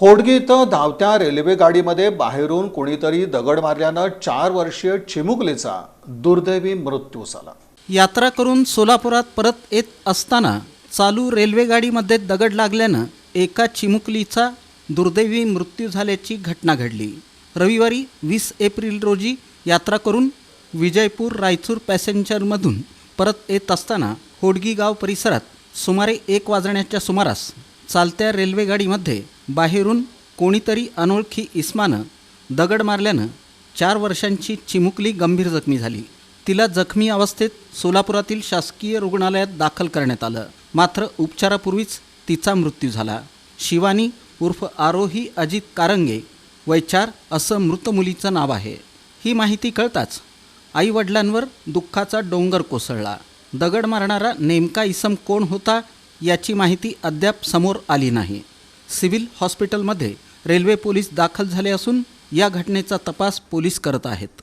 होडगी इथं धावत्या रेल्वे गाडीमध्ये बाहेरून कोणीतरी दगड मारल्यानं चार वर्षीय चिमुकलीचा दुर्दैवी मृत्यू झाला. यात्रा करून सोलापुरात परत येत असताना चालू रेल्वेगाडीमध्ये दगड लागल्यानं एका चिमुकलीचा दुर्दैवी मृत्यू झाल्याची घटना घडली. रविवारी वीस एप्रिल रोजी यात्रा करून विजयपूर रायचूर पॅसेंजरमधून परत येत असताना होडगी गाव परिसरात सुमारे एक वाजण्याच्या सुमारास चालत्या रेल्वेगाडीमध्ये बाहेरून कोणीतरी अनोळखी इस्मानं दगड मारल्यानं चार वर्षांची चिमुकली गंभीर जखमी झाली. तिला जखमी अवस्थेत सोलापुरातील शासकीय रुग्णालयात दाखल करण्यात आलं. मात्र उपचारापूर्वीच तिचा मृत्यू झाला. शिवानी उर्फ आरोही अजित कारंगे वय चार असं मृत मुलीचं नाव आहे. ही माहिती कळताच आईवडिलांवर दुःखाचा डोंगर कोसळला. दगड मारणारा नेमका इसम कोण होता याची माहिती अद्याप समोर आली नाही. सिव्हिल हॉस्पिटलमध्ये रेल्वे पोलीस दाखल झाले असून या घटनेचा तपास पोलीस करत आहेत.